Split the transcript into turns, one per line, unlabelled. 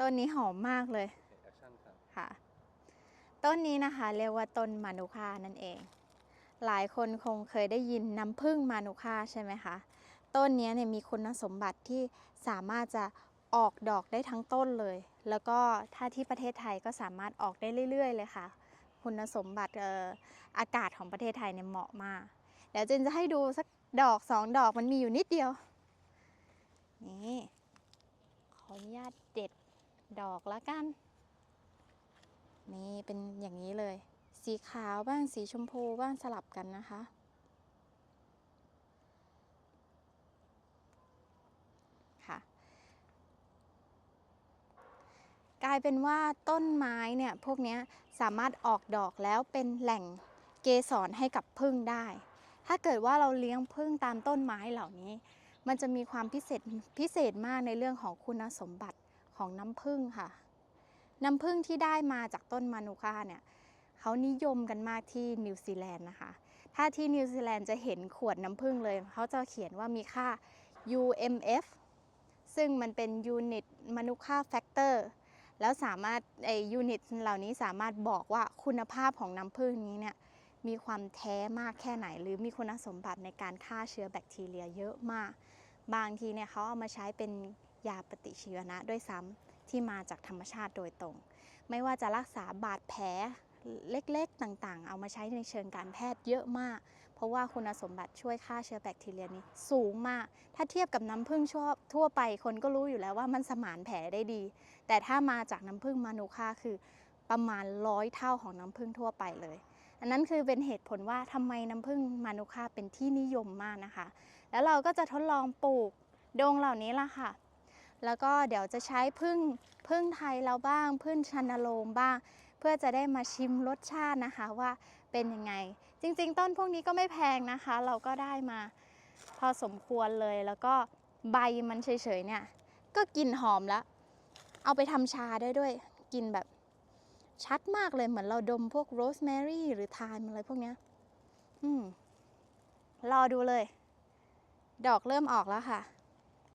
ต้นนี้หอมมากเลย
คแอคชั่นครับ
ค่ะ ต้นนี้นะคะ เรียกว่าต้นมานุคานั่นเอง หลายคนคงเคยได้ยินน้ำผึ้งมานุคาใช่ไหมคะ ต้นนี้เนี่ยมีคุณสมบัติที่สามารถจะออกดอกได้ทั้งต้นเลย แล้วก็ถ้าที่ประเทศไทยก็สามารถออกได้เรื่อย ๆ เลยค่ะ คุณสมบัติอออากาศของประเทศไทยเนี่ยเหมาะมากเดี๋ยวเจนจะให้ดูสักดอกสองดอกมันมีอยู่นิดเดียว นี่ ขออนุญาตเด็ด ดอกละกัน นี่เป็นอย่างนี้เลย สีขาวบ้างสีชมพูบ้างสลับกันนะคะ ค่ะ กลายเป็นว่าต้นไม้เนี่ย พวกนี้สามารถออกดอกแล้วเป็นแหล่งเกสรให้กับพึ่งได้ ถ้าเกิดว่าเราเลี้ยงพึ่งตามต้นไม้เหล่านี้ มันจะมีความพิเศษพิเศษมากในเรื่องของคุณสมบัติ ของน้ำผึ้งค่ะ น้ำผึ้งที่ได้มาจากต้นมานูค่าเนี่ยเขานิยมกันมากที่นิวซีแลนด์นะคะ ถ้าที่นิวซีแลนด์จะเห็นขวดน้ำผึ้งเลย เขาจะเขียนว่ามีค่า UMF ซึ่งมันเป็น Unit มานุค่า Factor แล้วสามารถไอยูนิตเหล่านี้สามารถบอกว่าคุณภาพของน้ำผึ้งนี้เนี่ยมีความแท้มากแค่ไหน หรือมีคุณสมบัติในการฆ่าเชื้อแบคทีเรียเยอะมาก บางทีเนี่ยเขาเอามาใช้เป็น ยาปฏิชีวนะด้วยซ้ำที่มาจากธรรมชาติโดยตรง ไม่ว่าจะรักษาบาดแผลเล็กๆต่างๆ เอามาใช้ในเชิงการแพทย์เยอะมาก เพราะว่าคุณสมบัติช่วยฆ่าเชื้อแบคทีเรียนี้สูงมาก ถ้าเทียบกับน้ำผึ้งชอบทั่วไปคนก็รู้อยู่แล้วว่ามันสมานแผลได้ดี แต่ถ้ามาจากน้ำผึ้งมานูค่าคือประมาณร้อยเท่าของน้ำผึ้งทั่วไปเลย อันนั้นคือเป็นเหตุผลว่าทำไมน้ำผึ้งมานูค่าเป็นที่นิยมมากนะคะ แล้วเราก็จะทดลองปลูกดงเหล่านี้ล่ะค่ะ แล้วก็เดี๋ยวจะใช้พึ่งพึ่งไทยเราบ้าง พึ่งชันโลมบ้าง เพื่อจะได้มาชิมรสชาตินะคะว่าเป็นยังไง จริง ๆ ต้นพวกนี้ก็ไม่แพงนะคะ เราก็ได้มาพอสมควรเลยแล้วก็ใบมันเฉยๆเนี่ย ก็กลิ่นหอมแล้ว เอาไปทำชาได้ด้วยกลินแบบชัดมากเลยเหมือนเราดมพวกโรสแมรี่หรือไทม์อะไรพวกเนี้ยอืมรอดูเลย ดอกเริ่มออกแล้วค่ะ